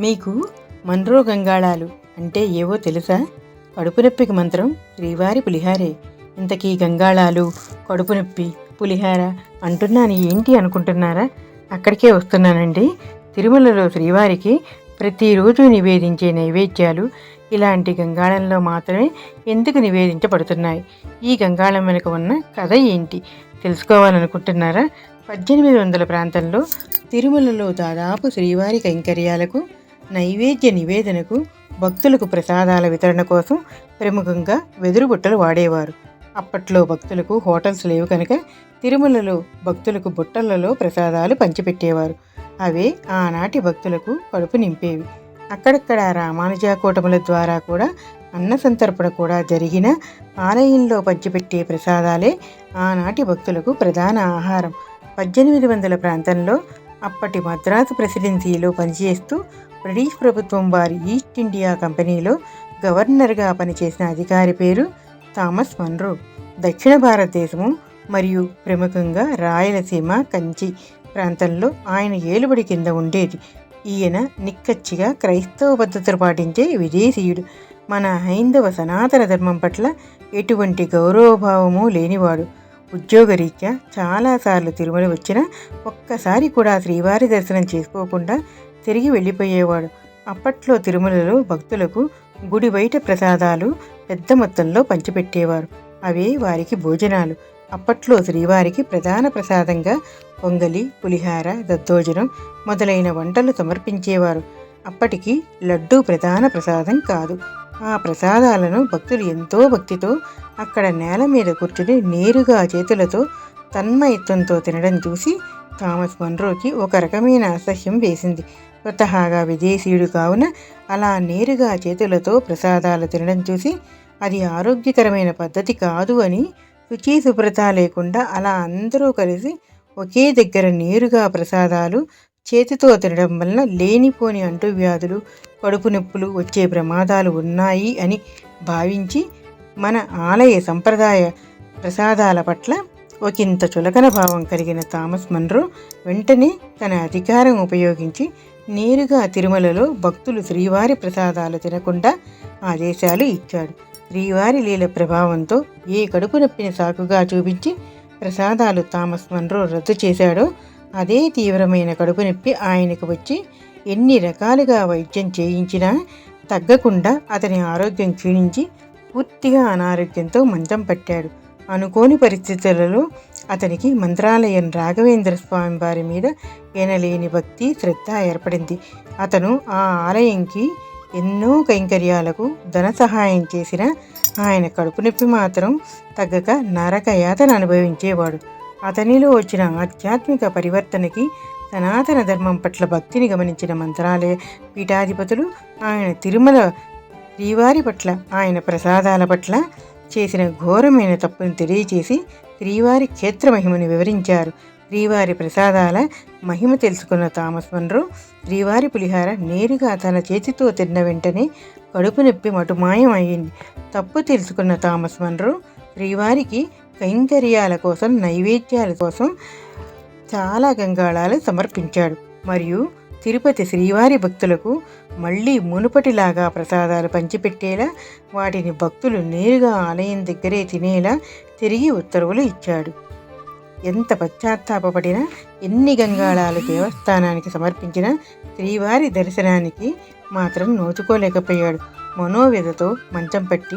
మీకు మన్రో గంగాళాలు అంటే ఏవో తెలుసా? కడుపు నొప్పికి మంత్రం శ్రీవారి పులిహారే. ఇంతకీ గంగాళాలు కడుపు నొప్పి పులిహార అంటున్నాను ఏంటి అనుకుంటున్నారా? అక్కడికే వస్తున్నానండి. తిరుమలలో శ్రీవారికి ప్రతిరోజు నివేదించే నైవేద్యాలు ఇలాంటి గంగాళంలో మాత్రమే ఎందుకు నివేదించబడుతున్నాయి? ఈ గంగాళం వెనుక ఉన్న కథ ఏంటి? తెలుసుకోవాలనుకుంటున్నారా? పద్దెనిమిది వందల ప్రాంతంలో తిరుమలలో దాదాపు శ్రీవారి కైంకర్యాలకు నైవేద్య నివేదనకు భక్తులకు ప్రసాదాల వితరణ కోసం ప్రముఖంగా వెదురు బుట్టలు వాడేవారు. అప్పట్లో భక్తులకు హోటల్స్ లేవు కనుక తిరుమలలో భక్తులకు బుట్టలలో ప్రసాదాలు పంచిపెట్టేవారు. అవే ఆనాటి భక్తులకు కడుపు నింపేవి. అక్కడక్కడ రామానుజాకూటముల ద్వారా కూడా అన్న సంతర్పణ కూడా జరిగిన ఆలయంలో పంచిపెట్టే ప్రసాదాలే ఆనాటి భక్తులకు ప్రధాన ఆహారం. పద్దెనిమిది వందల ప్రాంతంలో అప్పటి మద్రాసు ప్రెసిడెన్సీలో పనిచేస్తూ బ్రిటిష్ ప్రభుత్వం వారి ఈస్ట్ ఇండియా కంపెనీలో గవర్నర్గా పనిచేసిన అధికారి పేరు థామస్ మన్రో. దక్షిణ భారతదేశము మరియు ప్రముఖంగా రాయలసీమ కంచి ప్రాంతంలో ఆయన ఏలుబడి కింద ఉండేది. ఈయన నిక్కచ్చిగా క్రైస్తవ పద్ధతులు పాటించే విదేశీయుడు. మన హైందవ సనాతన ధర్మం పట్ల ఎటువంటి గౌరవభావము లేనివాడు. ఉద్యోగరీత్యా చాలాసార్లు తిరుమల వచ్చినా ఒక్కసారి కూడా శ్రీవారి దర్శనం చేసుకోకుండా తిరిగి వెళ్ళిపోయేవాడు. అప్పట్లో తిరుమలలో భక్తులకు గుడి బయట ప్రసాదాలు పెద్ద మొత్తంలో పంచిపెట్టేవారు. అవే వారికి భోజనాలు. అప్పట్లో శ్రీవారికి ప్రధాన ప్రసాదంగా పొంగలి పులిహార దద్దోజనం మొదలైన వంటలు సమర్పించేవారు. అప్పటికి లడ్డూ ప్రధాన ప్రసాదం కాదు. ఆ ప్రసాదాలను భక్తులు ఎంతో భక్తితో అక్కడ నేల మీద కూర్చుని నేరుగా చేతులతో తన్మయత్వంతో తినడం చూసి థామస్ మన్రోకి ఒక రకమైన అసహ్యం వేసింది. స్వతహాగా విదేశీయుడు కావున అలా నేరుగా చేతులతో ప్రసాదాలు తినడం చూసి అది ఆరోగ్యకరమైన పద్ధతి కాదు అని శుచి శుభ్రత లేకుండా అలా అందరూ కలిసి ఒకే దగ్గర నేరుగా ప్రసాదాలు చేతితో తినడం వలన లేనిపోని అంటువ్యాధులు కడుపు నొప్పులు వచ్చే ప్రమాదాలు ఉన్నాయి అని భావించి మన ఆలయ సంప్రదాయ ప్రసాదాల పట్ల ఒకంత చులకన భావం కలిగిన థామస్ మన్రో వెంటనే తన అధికారం ఉపయోగించి నేరుగా తిరుమలలో భక్తులు శ్రీవారి ప్రసాదాలు తినకుండా ఆదేశాలు ఇచ్చాడు. శ్రీవారి లీల ప్రభావంతో ఏ కడుపు నొప్పిని సాకుగా చూపించి ప్రసాదాలు థామస్ మన్రో రద్దు చేశాడో అదే తీవ్రమైన కడుపు నొప్పి ఆయనకు వచ్చి ఎన్ని రకాలుగా వైద్యం చేయించినా తగ్గకుండా అతని ఆరోగ్యం క్షీణించి పూర్తిగా అనారోగ్యంతో మంచం పట్టాడు. అనుకోని పరిస్థితులలో అతనికి మంత్రాలయం రాఘవేంద్ర స్వామి వారి మీద ఎనలేని భక్తి శ్రద్ధ ఏర్పడింది. అతను ఆ ఆలయంకి ఎన్నో కైంకర్యాలకు ధన సహాయం చేసిన ఆయన కడుపు నొప్పి మాత్రం తగ్గక నరక యాతన అనుభవించేవాడు. అతనిలో వచ్చిన ఆధ్యాత్మిక పరివర్తనకి సనాతన ధర్మం పట్ల భక్తిని గమనించిన మంత్రాలయ పీఠాధిపతులు ఆయన తిరుమల శ్రీవారి పట్ల ఆయన ప్రసాదాల పట్ల చేసిన ఘోరమైన తప్పును తెలియచేసి శ్రీవారి క్షేత్ర మహిమను వివరించారు. శ్రీవారి ప్రసాదాల మహిమ తెలుసుకున్న థామస్ మన్రో శ్రీవారి పులిహార నేరుగా తన చేతితో తిన్న వెంటనే కడుపు నొప్పి మటుమాయం అయింది తప్పు తెలుసుకున్న థామస్ మన్రో శ్రీవారికి కైంకర్యాల కోసం నైవేద్యాల కోసం చాలా గంగాళాలు సమర్పించాడు. మరియు తిరుపతి శ్రీవారి భక్తులకు మళ్ళీ మునుపటిలాగా ప్రసాదాలు పంచిపెట్టేలా వాటిని భక్తులు నేరుగా ఆలయం దగ్గరే తినేలా తిరిగి ఉత్తర్వులు ఇచ్చాడు. ఎంత పశ్చాత్తాపడినా ఎన్ని గంగాళాలు దేవస్థానానికి సమర్పించిన శ్రీవారి దర్శనానికి మాత్రం నోచుకోలేకపోయాడు. మనోవ్యధతో మంచం పట్టి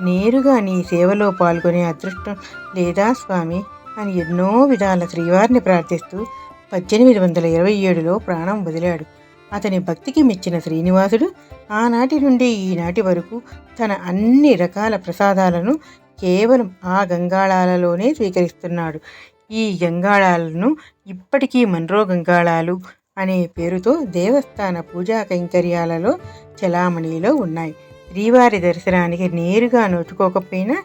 నేరుగా నీ సేవలో పాల్గొనే అదృష్టం లేదా స్వామి అని ఎన్నో విధాల శ్రీవారిని ప్రార్థిస్తూ పద్దెనిమిది వందల ఇరవై ఏడులో ప్రాణం వదిలాడు. అతని భక్తికి మెచ్చిన శ్రీనివాసుడు ఆనాటి నుండి ఈనాటి వరకు తన అన్ని రకాల ప్రసాదాలను కేవలం ఆ గంగాళాలలోనే స్వీకరిస్తున్నాడు. ఈ గంగాళాలను ఇప్పటికీ మన్రో గంగాళాలు అనే పేరుతో దేవస్థాన పూజా కైంకర్యాలలో చలామణిలో ఉన్నాయి. శ్రీవారి దర్శనానికి నేరుగా నోచుకోకపోయినా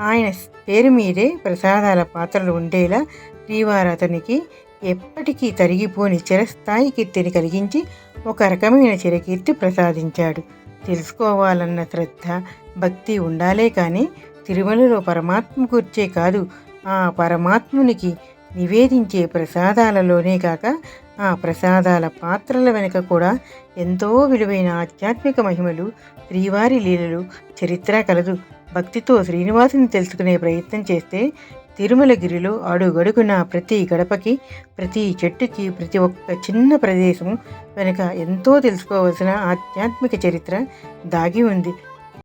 ఆయన పేరు మీదే ప్రసాదాల పాత్రలు ఉండేలా శ్రీవారు అతనికి ఎప్పటికీ తరిగిపోని చిరస్థాయి కీర్తిని కలిగించి ఒక రకమైన చిరకీర్తి ప్రసాదించాడు. తెలుసుకోవాలన్న శ్రద్ధ భక్తి ఉండాలే కానీ తిరుమలలో పరమాత్మ కూర్చే కాదు ఆ పరమాత్మునికి నివేదించే ప్రసాదాలలోనే కాక ఆ ప్రసాదాల పాత్రల వెనుక కూడా ఎంతో విలువైన ఆధ్యాత్మిక మహిమలు శ్రీవారి లీలలు చరిత్ర కలదు. భక్తితో శ్రీనివాసుని తెలుసుకునే ప్రయత్నం చేస్తే తిరుమలగిరిలో అడుగడుగున ప్రతి గడపకి ప్రతి చెట్టుకి ప్రతి ఒక్క చిన్న ప్రదేశం వెనుక ఎంతో తెలుసుకోవాల్సిన ఆధ్యాత్మిక చరిత్ర దాగి ఉంది.